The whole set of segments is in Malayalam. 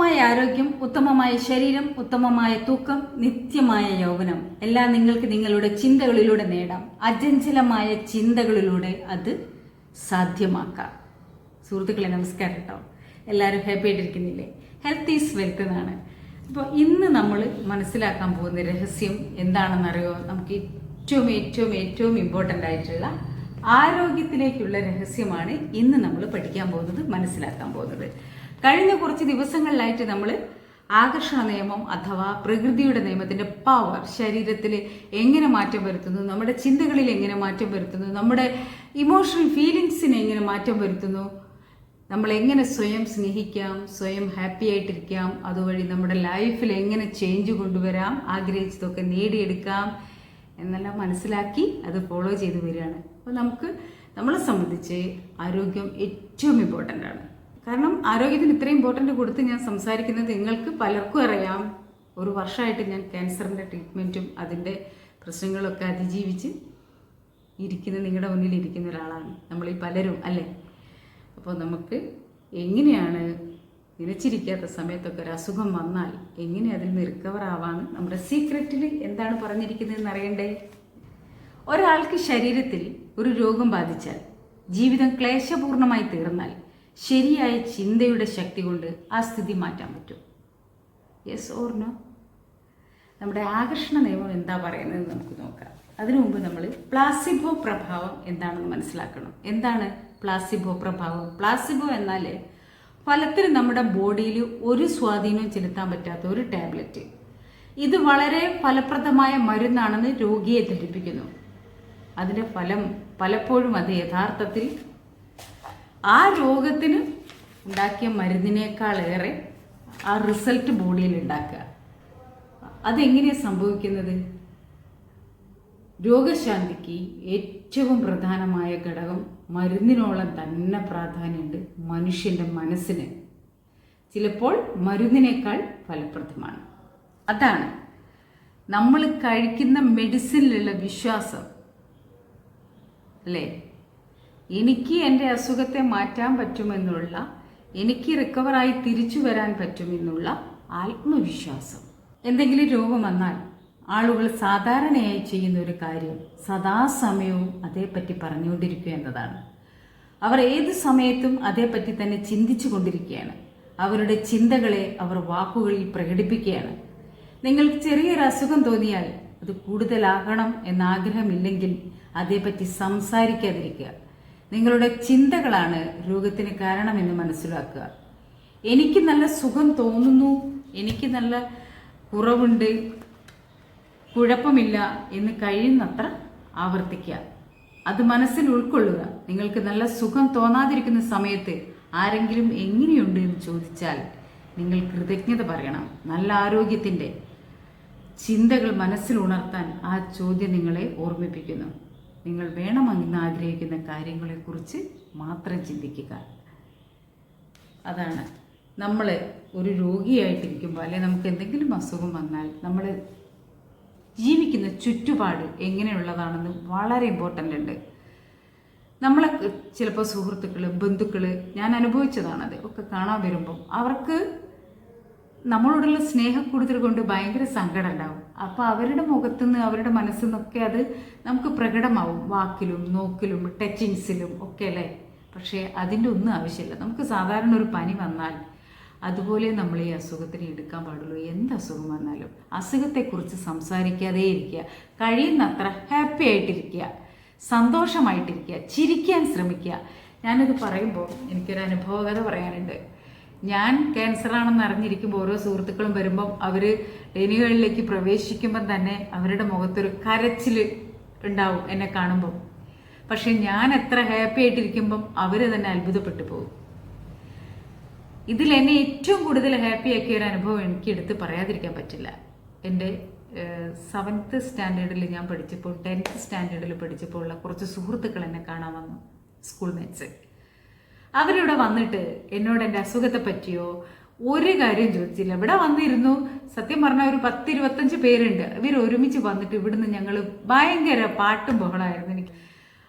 ഉത്തമമായ ആരോഗ്യം ഉത്തമമായ ശരീരം ഉത്തമമായ തൂക്കം നിത്യമായ യൗവനം. എല്ലാം നിങ്ങൾക്ക് നിങ്ങളുടെ ചിന്തകളിലൂടെ നേടാം. അജഞ്ചലമായ ചിന്തകളിലൂടെ അത് സാധ്യമാക്കാം. സുഹൃത്തുക്കളെ നമസ്കാരം കേട്ടോ എല്ലാവരും ഹാപ്പി ആയിട്ടിരിക്കുന്നില്ലേ? ഹെൽത്ത് ഈസ് വെൽത്ത് എന്നാണ്. അപ്പോൾ ഇന്ന് നമ്മൾ മനസ്സിലാക്കാൻ പോകുന്ന രഹസ്യം എന്താണെന്നറിയോ? നമുക്ക് ഏറ്റവും ഏറ്റവും ഏറ്റവും ഇമ്പോർട്ടന്റ് ആയിട്ടുള്ള ആരോഗ്യത്തിലേക്കുള്ള രഹസ്യമാണ് ഇന്ന് നമ്മൾ പഠിക്കാൻ പോകുന്നത് മനസ്സിലാക്കാൻ പോകുന്നത്. കഴിഞ്ഞ കുറച്ച് ദിവസങ്ങളിലായിട്ട് നമ്മൾ ആകർഷണ നിയമം അഥവാ പ്രകൃതിയുടെ നിയമത്തിന്റെ പവർ ശരീരത്തിൽ എങ്ങനെ മാറ്റം വരുത്തുന്നു നമ്മുടെ ചിന്തകളിൽ എങ്ങനെ മാറ്റം വരുത്തുന്നു നമ്മുടെ ഇമോഷണൽ ഫീലിങ്സിനെ എങ്ങനെ മാറ്റം വരുത്തുന്നു നമ്മൾ എങ്ങനെ സ്വയം സ്നേഹിക്കാം സ്വയം ഹാപ്പി ആയിട്ടിരിക്കാം അതുവഴി നമ്മുടെ ലൈഫിൽ എങ്ങനെ ചേഞ്ച് കൊണ്ടുവരാം ആഗ്രഹിച്ചതൊക്കെ നേടിയെടുക്കാം എന്നെല്ലാം മനസ്സിലാക്കി അത് ഫോളോ ചെയ്ത് വരികയാണ്. അപ്പോൾ നമുക്ക് നമ്മളെ സംബന്ധിച്ച് ആരോഗ്യം ഏറ്റവും ഇമ്പോർട്ടന്റ് ആണ്. കാരണം ആരോഗ്യത്തിന് ഇത്രയും ഇമ്പോർട്ടന്റ് കൊടുത്ത് ഞാൻ സംസാരിക്കുന്നത് നിങ്ങൾക്ക് പലർക്കും അറിയാം. ഒരു വർഷമായിട്ട് ഞാൻ ക്യാൻസറിന്റെ ട്രീറ്റ്മെന്റും അതിന്റെ പ്രശ്നങ്ങളൊക്കെ അതിജീവിച്ച് ഇരിക്കുന്ന നിങ്ങളുടെ മുന്നിൽ ഇരിക്കുന്ന ഒരാളാണ്. നമ്മളീ പലരും അല്ലേ? അപ്പോൾ നമുക്ക് എങ്ങനെയാണ് നിലച്ചിരിക്കാത്ത സമയത്തൊക്കെ ഒരു അസുഖം വന്നാൽ എങ്ങനെ അതിൽ നിന്ന് റിക്കവർ ആവാന്ന് നമ്മുടെ സീക്രറ്റിൽ എന്താണ് പറഞ്ഞിരിക്കുന്നതെന്ന് അറിയണ്ടേ? ഒരാൾക്ക് ശരീരത്തിൽ ഒരു രോഗം ബാധിച്ചാൽ ജീവിതം ക്ലേശപൂർണമായി തീർന്നാൽ ശരിയായ ചിന്തയുടെ ശക്തി കൊണ്ട് ആ സ്ഥിതി മാറ്റാൻ പറ്റും. യെസ് ഓർ നോ നമ്മുടെ ആകർഷണ നിയമം എന്താ പറയുന്നത് നമുക്ക് നോക്കാം. അതിനു മുമ്പ് നമ്മൾ പ്ലാസിബോ പ്രഭാവം എന്താണെന്ന് മനസ്സിലാക്കണം. എന്താണ് പ്ലാസിബോ പ്രഭാവം? പ്ലാസിബോ എന്നാൽ ഫലത്തിൽ നമ്മുടെ ബോഡിയിൽ ഒരു സ്വാധീനവും ചെലുത്താൻ പറ്റാത്ത ഒരു ടാബ്ലറ്റ്. ഇത് വളരെ ഫലപ്രദമായ മരുന്നാണെന്ന് രോഗിയെ ധരിപ്പിക്കുന്നു. അതിന്റെ ഫലം പലപ്പോഴും അത് യഥാർത്ഥത്തിൽ ആ രോഗത്തിന് ഉണ്ടാക്കിയ മരുന്നിനേക്കാളേറെ ആ റിസൾട്ട് ബോഡിയിൽ ഉണ്ടാക്കുക. അതെങ്ങനെയാണ് സംഭവിക്കുന്നത്? രോഗശാന്തിക്ക് ഏറ്റവും പ്രധാനമായ ഘടകം മരുന്നിനോളം തന്നെ പ്രാധാന്യമുണ്ട് മനുഷ്യന്റെ മനസ്സിന്. ചിലപ്പോൾ മരുന്നിനേക്കാൾ ഫലപ്രദമാണ്. അതാണ് നമ്മൾ കഴിക്കുന്ന മെഡിസിനിലുള്ള വിശ്വാസം. അല്ലേ? എനിക്ക് എന്റെ അസുഖത്തെ മാറ്റാൻ പറ്റുമെന്നുള്ള എനിക്ക് റിക്കവറായി തിരിച്ചു വരാൻ പറ്റുമെന്നുള്ള ആത്മവിശ്വാസം. എന്തെങ്കിലും രോഗം വന്നാൽ ആളുകൾ സാധാരണയായി ചെയ്യുന്ന ഒരു കാര്യം സദാസമയവും അതേപ്പറ്റി പറഞ്ഞുകൊണ്ടിരിക്കുക എന്നതാണ്. അവർ ഏത് സമയത്തും അതേപ്പറ്റി തന്നെ ചിന്തിച്ചു കൊണ്ടിരിക്കുകയാണ് അവരുടെ ചിന്തകളെ അവർ വാക്കുകളിൽ പ്രകടിപ്പിക്കുകയാണ്. നിങ്ങൾക്ക് ചെറിയൊരു അസുഖം തോന്നിയാൽ അത് കൂടുതലാകണം എന്ന ആഗ്രഹമില്ലെങ്കിൽ അതേപ്പറ്റി സംസാരിക്കാതിരിക്കുക. നിങ്ങളുടെ ചിന്തകളാണ് രോഗത്തിന് കാരണമെന്ന് മനസ്സിലാക്കുക. എനിക്ക് നല്ല സുഖം തോന്നുന്നു എനിക്ക് നല്ല കുറവുണ്ട് കുഴപ്പമില്ല എന്ന് കഴിയുന്നത്ര ആവർത്തിക്കുക. അത് മനസ്സിൽ ഉൾക്കൊള്ളുക. നിങ്ങൾക്ക് നല്ല സുഖം തോന്നാതിരിക്കുന്ന സമയത്ത് ആരെങ്കിലും എങ്ങനെയുണ്ട് എന്ന് ചോദിച്ചാൽ നിങ്ങൾ കൃതജ്ഞത പറയണം. നല്ല ആരോഗ്യത്തിന്റെ ചിന്തകൾ മനസ്സിൽ ഉണർത്താൻ ആ ചോദ്യം നിങ്ങളെ ഓർമ്മിപ്പിക്കുന്നു. നിങ്ങൾ വേണമെന്ന് ആഗ്രഹിക്കുന്ന കാര്യങ്ങളെക്കുറിച്ച് മാത്രം ചിന്തിക്കുക. അതാണ്. നമ്മൾ ഒരു രോഗിയായിട്ടിരിക്കുമ്പോൾ അല്ലെങ്കിൽ നമുക്ക് എന്തെങ്കിലും അസുഖം വന്നാൽ നമ്മൾ ജീവിക്കുന്ന ചുറ്റുപാട് എങ്ങനെയുള്ളതാണെന്ന് വളരെ ഇമ്പോർട്ടന്റ് ഉണ്ട്. നമ്മളെ ചിലപ്പോൾ സുഹൃത്തുക്കൾ ബന്ധുക്കൾ ഞാൻ അനുഭവിച്ചതാണത്. ഒക്കെ കാണാൻ വരുമ്പം അവർക്ക് നമ്മളോടുള്ള സ്നേഹക്കൂടുതൽ കൊണ്ട് ഭയങ്കര സങ്കടം ഉണ്ടാവും അപ്പോൾ അവരുടെ മുഖത്തുനിന്ന് അവരുടെ മനസ്സിൽ നിന്നൊക്കെ അത് നമുക്ക് പ്രകടമാവും. വാക്കിലും നോക്കിലും ടച്ചിങ്സിലും ഒക്കെ അല്ലേ? പക്ഷേ അതിന്റെ ഒന്നും ആവശ്യമില്ല. നമുക്ക് സാധാരണ ഒരു പനി വന്നാൽ അതുപോലെ നമ്മൾ ഈ അസുഖത്തിന് എടുക്കാൻ പാടുള്ളൂ. എന്ത് അസുഖം വന്നാലും അസുഖത്തെക്കുറിച്ച് സംസാരിക്കാതെ ഇരിക്കുക. കഴിയുന്നത്ര ഹാപ്പി ആയിട്ടിരിക്കുക. സന്തോഷമായിട്ടിരിക്കുക. ചിരിക്കാൻ ശ്രമിക്കുക. ഞാനിത് പറയുമ്പോൾ എനിക്കൊരു അനുഭവകഥ പറയാനുണ്ട്. ഞാൻ ക്യാൻസറാണെന്ന് അറിഞ്ഞിരിക്കുമ്പോൾ ഓരോ സുഹൃത്തുക്കളും വരുമ്പം അവർ ഡെനികളിലേക്ക് പ്രവേശിക്കുമ്പം തന്നെ അവരുടെ മുഖത്തൊരു കരച്ചിൽ ഉണ്ടാവും എന്നെ കാണുമ്പം. പക്ഷെ ഞാൻ എത്ര ഹാപ്പി ആയിട്ടിരിക്കുമ്പം അവർ തന്നെ അത്ഭുതപ്പെട്ടു പോകും. ഇതിൽ എന്നെ ഏറ്റവും കൂടുതൽ ഹാപ്പി ആക്കിയ ഒരു അനുഭവം എനിക്ക് എടുത്ത് പറയാതിരിക്കാൻ പറ്റില്ല. എന്റെ സെവൻത്ത് സ്റ്റാൻഡേർഡിൽ ഞാൻ പഠിച്ചപ്പോൾ ടെൻത്ത് സ്റ്റാൻഡേർഡിൽ പഠിച്ചപ്പോൾ ഉള്ള കുറച്ച് സുഹൃത്തുക്കൾ എന്നെ കാണാൻ വന്നു സ്കൂൾ മേറ്റ്സ് അവരിവിടെ വന്നിട്ട് എന്നോട് എന്റെ അസുഖത്തെ പറ്റിയോ ഒരു കാര്യം ചോദിച്ചില്ല. ഇവിടെ വന്നിരുന്നു. സത്യം പറഞ്ഞാൽ ഒരു പത്ത് ഇരുപത്തഞ്ച് പേരുണ്ട്. ഇവർ ഒരുമിച്ച് വന്നിട്ട് ഇവിടുന്ന് ഞങ്ങൾ ഭയങ്കര പാട്ടും ബഹളമായിരുന്നു എനിക്ക്.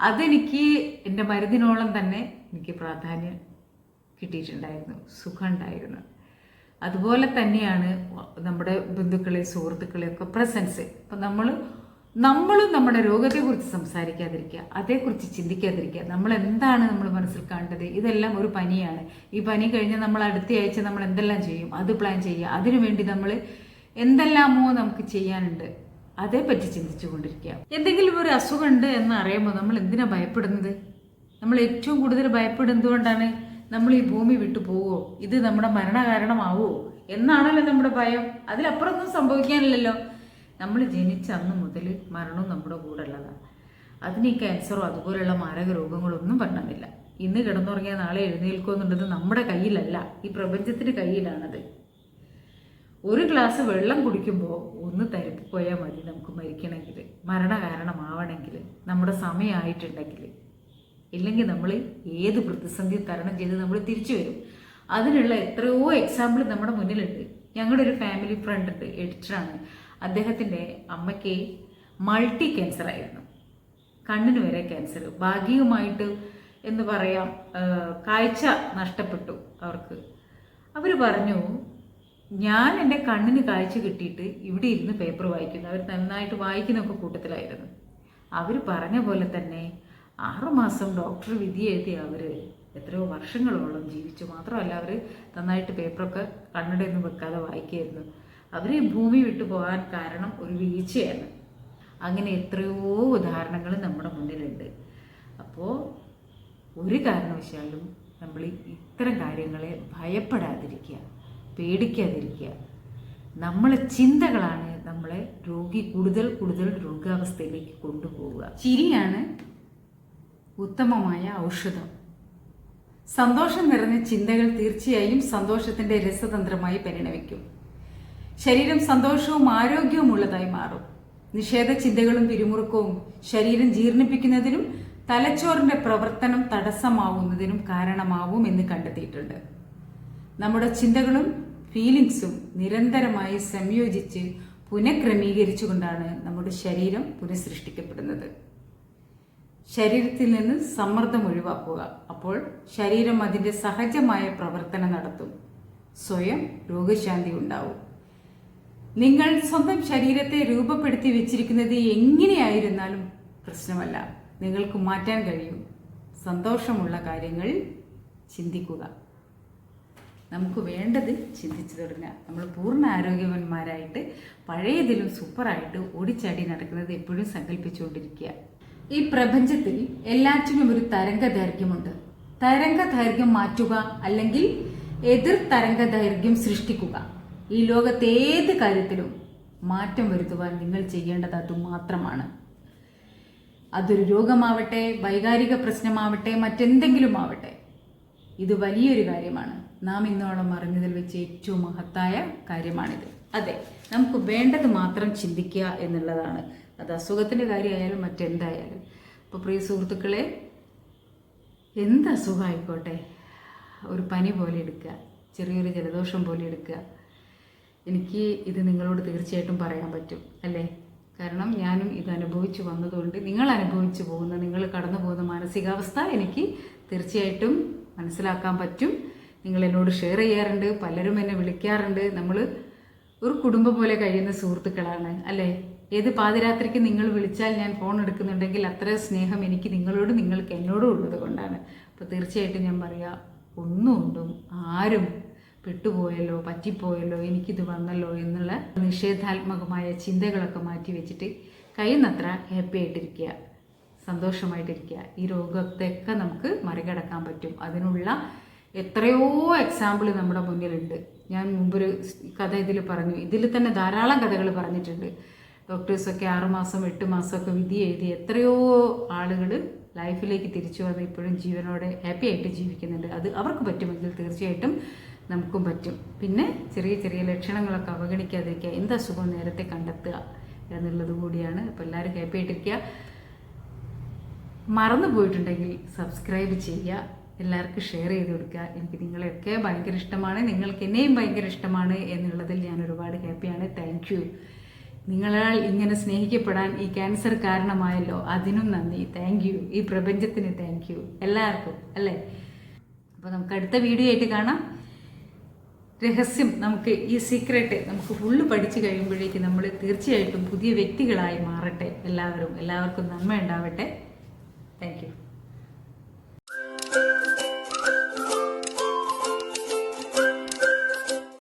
അതെനിക്ക് എന്റെ മരുന്നിനോളം തന്നെ എനിക്ക് പ്രാധാന്യം കിട്ടിയിട്ടുണ്ടായിരുന്നു. സുഖമുണ്ടായിരുന്നു അതുപോലെ തന്നെയാണ് നമ്മുടെ ബന്ധുക്കളെ സുഹൃത്തുക്കളെയൊക്കെ പ്രസൻസ്. അപ്പം നമ്മൾ നമ്മളും നമ്മുടെ രോഗത്തെക്കുറിച്ച് സംസാരിക്കാതിരിക്കുക അതേക്കുറിച്ച് ചിന്തിക്കാതിരിക്കുക. നമ്മൾ എന്താണ് നമ്മൾ മനസ്സിൽ കാണേണ്ടത്? ഇതെല്ലാം ഒരു പനിയാണ്. ഈ പനി കഴിഞ്ഞ് നമ്മൾ അടുത്ത ആഴ്ച നമ്മൾ എന്തെല്ലാം ചെയ്യും? അത് പ്ലാൻ ചെയ്യുക. അതിനുവേണ്ടി നമ്മൾ എന്തെല്ലാമോ നമുക്ക് ചെയ്യാനുണ്ട്. അതേപ്പറ്റി ചിന്തിച്ചു കൊണ്ടിരിക്കുക. എന്തെങ്കിലും ഒരു അസുഖമുണ്ട് എന്ന് അറിയുമ്പോൾ നമ്മൾ എന്തിനാ ഭയപ്പെടുന്നത്? നമ്മൾ ഏറ്റവും കൂടുതൽ ഭയപ്പെടുന്നത് എന്തുകൊണ്ടാണ്? നമ്മൾ ഈ ഭൂമി വിട്ടു പോവോ ഇത് നമ്മുടെ മരണകാരണമാവോ എന്നാണല്ലോ നമ്മുടെ ഭയം. അതിലപ്പുറമൊന്നും സംഭവിക്കാനില്ലല്ലോ. നമ്മൾ ജനിച്ച അന്ന് മുതൽ മരണവും നമ്മുടെ കൂടെ ഉള്ളതാണ്. അതിന് ഈ ക്യാൻസറോ അതുപോലെയുള്ള മാരക രോഗങ്ങളൊന്നും പറ്റുന്നില്ല ഇന്ന് കിടന്നുറങ്ങിയാൽ നാളെ എഴുന്നേൽക്കുമെന്നുള്ളത് നമ്മുടെ കയ്യിലല്ല ഈ പ്രപഞ്ചത്തിന്റെ കയ്യിലാണത്. ഒരു ഗ്ലാസ് വെള്ളം കുടിക്കുമ്പോൾ ഒന്ന് തരിപ്പ് പോയാൽ മതി നമുക്ക് മരിക്കണമെങ്കിൽ മരണകാരണമാവണമെങ്കിൽ നമ്മുടെ സമയമായിട്ടുണ്ടെങ്കിൽ. ഇല്ലെങ്കിൽ നമ്മൾ ഏത് പ്രതിസന്ധി തരണം ചെയ്ത് നമ്മൾ തിരിച്ചു വരും. അതിനുള്ള എത്രയോ എക്സാമ്പിൾ നമ്മുടെ മുന്നിലുണ്ട്. ഞങ്ങളുടെ ഒരു ഫാമിലി ഫ്രണ്ട് ഉണ്ട് എഡിറ്ററാണ് അദ്ദേഹത്തിന്റെ അമ്മയ്ക്ക് മൾട്ടി ക്യാൻസർ ആയിരുന്നു. കണ്ണിന് വരെ ക്യാൻസർ ഭാഗികമായിട്ട് എന്ന് പറയാം കാഴ്ച നഷ്ടപ്പെട്ടു അവർക്ക്. അവർ പറഞ്ഞു ഞാൻ എന്റെ കണ്ണിന് കാഴ്ച കിട്ടിയിട്ട് ഇവിടെ ഇരുന്ന് പേപ്പർ വായിക്കുന്നു. അവർ നന്നായിട്ട് വായിക്കുന്നൊക്കെ കൂട്ടത്തിലായിരുന്നു. അവർ പറഞ്ഞ പോലെ തന്നെ ആറുമാസം ഡോക്ടർ വിധി എഴുതി അവർ എത്രയോ വർഷങ്ങളോളം ജീവിച്ചു. മാത്രമല്ല അവർ നന്നായിട്ട് പേപ്പറൊക്കെ കണ്ണടയൊന്നും വെക്കാതെ വായിക്കുകയായിരുന്നു അവർ ഈ ഭൂമി വിട്ടു പോകാൻ കാരണം ഒരു വീഴ്ചയാണ്. അങ്ങനെ എത്രയോ ഉദാഹരണങ്ങൾ നമ്മുടെ മുന്നിലുണ്ട്. അപ്പോൾ ഒരു കാരണവശാലും നമ്മൾ ഇത്തരം കാര്യങ്ങളെ ഭയപ്പെടാതിരിക്കുക പേടിക്കാതിരിക്കുക. നമ്മളെ ചിന്തകളാണ് നമ്മളെ രോഗി കൂടുതൽ കൂടുതൽ രോഗാവസ്ഥയിലേക്ക് കൊണ്ടുപോവുക. ചിരിയാണ് ഉത്തമമായ ഔഷധം. സന്തോഷം നിറഞ്ഞ ചിന്തകൾ തീർച്ചയായും സന്തോഷത്തിന്റെ രസതന്ത്രമായി പരിണമിക്കും. ശരീരം സന്തോഷവും ആരോഗ്യവും ഉള്ളതായി മാറും. നിഷേധ ചിന്തകളും പിരിമുറുക്കവും ശരീരം ജീർണിപ്പിക്കുന്നതിനും തലച്ചോറിന്റെ പ്രവർത്തനം തടസ്സമാവുന്നതിനും കാരണമാവും എന്ന് കണ്ടെത്തിയിട്ടുണ്ട്. നമ്മുടെ ചിന്തകളും ഫീലിങ്സും നിരന്തരമായി സംയോജിച്ച് പുനഃക്രമീകരിച്ചുകൊണ്ടാണ് നമ്മുടെ ശരീരം പുനഃസൃഷ്ടിക്കപ്പെടുന്നത്. ശരീരത്തിൽ നിന്ന് സമ്മർദ്ദം ഒഴിവാക്കുക. അപ്പോൾ ശരീരം അതിന്റെ സഹജമായ പ്രവർത്തനം നടത്തും. സ്വയം രോഗശാന്തി ഉണ്ടാവും. നിങ്ങൾ സ്വന്തം ശരീരത്തെ രൂപപ്പെടുത്തി വെച്ചിരിക്കുന്നത് എങ്ങനെയായിരുന്നാലും പ്രശ്നമല്ല. നിങ്ങൾക്ക് മാറ്റാൻ കഴിയും. സന്തോഷമുള്ള കാര്യങ്ങൾ ചിന്തിക്കുക. നമുക്ക് വേണ്ടത് ചിന്തിച്ചു തുടങ്ങുക നമ്മൾ പൂർണ ആരോഗ്യവന്മാരായിട്ട് പഴയതിലും സൂപ്പറായിട്ട് ഓടിച്ചാടി നടക്കുന്നത് എപ്പോഴും സങ്കല്പിച്ചുകൊണ്ടിരിക്കുക. ഈ പ്രപഞ്ചത്തിൽ എല്ലാറ്റിനും ഒരു തരംഗ ദൈർഘ്യമുണ്ട് തരംഗ ദൈർഘ്യം മാറ്റുക അല്ലെങ്കിൽ എതിർ തരംഗ ദൈർഘ്യം സൃഷ്ടിക്കുക. ഈ ലോകത്തെ ഏത് കാര്യത്തിലും മാറ്റം വരുത്തുവാൻ നിങ്ങൾ ചെയ്യേണ്ടത് അതുമാത്രമാണ് അതൊരു രോഗമാവട്ടെ വൈകാരിക പ്രശ്നമാവട്ടെ മറ്റെന്തെങ്കിലും ആവട്ടെ ഇത് വലിയൊരു കാര്യമാണ്. നാം ഇന്നോളം അറിഞ്ഞതിൽ വെച്ച് ഏറ്റവും മഹത്തായ കാര്യമാണിത്. അതെ നമുക്ക് വേണ്ടത് മാത്രം ചിന്തിക്കുക എന്നുള്ളതാണ്. അത് അസുഖത്തിന്റെ കാര്യമായാലും മറ്റെന്തായാലും. അപ്പോൾ പ്രിയ സുഹൃത്തുക്കളെ എന്ത് അസുഖമായിക്കോട്ടെ ഒരു പനി പോലെ എടുക്കുക ചെറിയൊരു ജലദോഷം പോലെ എടുക്കുക. എനിക്ക് ഇത് നിങ്ങളോട് തീർച്ചയായിട്ടും പറയാൻ പറ്റും അല്ലേ? കാരണം ഞാനും ഇത് അനുഭവിച്ചു വന്നതുകൊണ്ട് നിങ്ങൾ അനുഭവിച്ചു പോകുന്ന നിങ്ങൾ കടന്നു പോകുന്ന മാനസികാവസ്ഥ എനിക്ക് തീർച്ചയായിട്ടും മനസ്സിലാക്കാൻ പറ്റും. നിങ്ങൾ എന്നോട് ഷെയർ ചെയ്യാറുണ്ട് പലരും എന്നെ വിളിക്കാറുണ്ട്. നമ്മൾ ഒരു കുടുംബം പോലെ കഴിയുന്ന സുഹൃത്തുക്കളാണ് അല്ലേ? ഏത് പാതിരാത്രിക്ക് നിങ്ങൾ വിളിച്ചാൽ ഞാൻ ഫോൺ എടുക്കുന്നുണ്ടെങ്കിൽ അത്ര സ്നേഹം എനിക്ക് നിങ്ങളോട് നിങ്ങൾക്ക് എന്നോടും ഉള്ളത് കൊണ്ടാണ്. അപ്പോൾ തീർച്ചയായിട്ടും ഞാൻ പറയാം ഒന്നുകൊണ്ടും ആരും പെട്ടുപോയല്ലോ പറ്റിപ്പോയല്ലോ എനിക്കിത് വന്നല്ലോ എന്നുള്ള നിഷേധാത്മകമായ ചിന്തകളൊക്കെ മാറ്റി വെച്ചിട്ട് കഴിയുന്നത്ര ഹാപ്പി ആയിട്ടിരിക്കുക സന്തോഷമായിട്ടിരിക്കുക. ഈ രോഗത്തെയൊക്കെ നമുക്ക് മറികടക്കാൻ പറ്റും. അതിനുള്ള എത്രയോ എക്സാമ്പിൾ നമ്മുടെ മുന്നിലുണ്ട്. ഞാൻ മുമ്പൊരു കഥ ഇതിൽ പറഞ്ഞു. ഇതിൽ തന്നെ ധാരാളം കഥകൾ പറഞ്ഞിട്ടുണ്ട്. ഡോക്ടേഴ്സൊക്കെ ആറുമാസം എട്ട് മാസമൊക്കെ വിധി എഴുതി എത്രയോ ആളുകൾ ലൈഫിലേക്ക് തിരിച്ചു വന്ന് ഇപ്പോഴും ജീവനോടെ ഹാപ്പി ആയിട്ട് ജീവിക്കുന്നുണ്ട്. അത് അവർക്ക് പറ്റുമെങ്കിൽ തീർച്ചയായിട്ടും നമുക്കും പറ്റും. പിന്നെ ചെറിയ ചെറിയ ലക്ഷണങ്ങളൊക്കെ അവഗണിക്കാതിരിക്കുക. എന്ത് അസുഖം നേരത്തെ കണ്ടെത്തുക എന്നുള്ളത് കൂടിയാണ്. അപ്പോൾ എല്ലാവരും ഹാപ്പി ആയിട്ടിരിക്കുക. മറന്നു പോയിട്ടുണ്ടെങ്കിൽ സബ്സ്ക്രൈബ് ചെയ്യുക. എല്ലാവർക്കും ഷെയർ ചെയ്ത് കൊടുക്കുക. എനിക്ക് നിങ്ങളെയൊക്കെ ഭയങ്കര ഇഷ്ടമാണ്. നിങ്ങൾക്ക് എന്നെയും ഭയങ്കര ഇഷ്ടമാണ് എന്നുള്ളതിൽ ഞാൻ ഒരുപാട് ഹാപ്പിയാണ് താങ്ക് യു നിങ്ങളാൽ ഇങ്ങനെ സ്നേഹിക്കപ്പെടാൻ ഈ ക്യാൻസർ കാരണമായല്ലോ. അതിനും നന്ദി. താങ്ക് യു ഈ പ്രപഞ്ചത്തിന് താങ്ക് യു എല്ലാവർക്കും അല്ലേ? അപ്പോൾ നമുക്ക് അടുത്ത വീഡിയോ ആയിട്ട് കാണാം. രഹസ്യം നമുക്ക് ഈ സീക്രട്ട് നമുക്ക് ഫുള്ള് പഠിച്ചു കഴിയുമ്പോഴേക്ക് നമ്മൾ തീർച്ചയായിട്ടും പുതിയ വ്യക്തികളായി മാറട്ടെ. എല്ലാവരും എല്ലാവർക്കും നന്മ ഉണ്ടാവട്ടെ താങ്ക്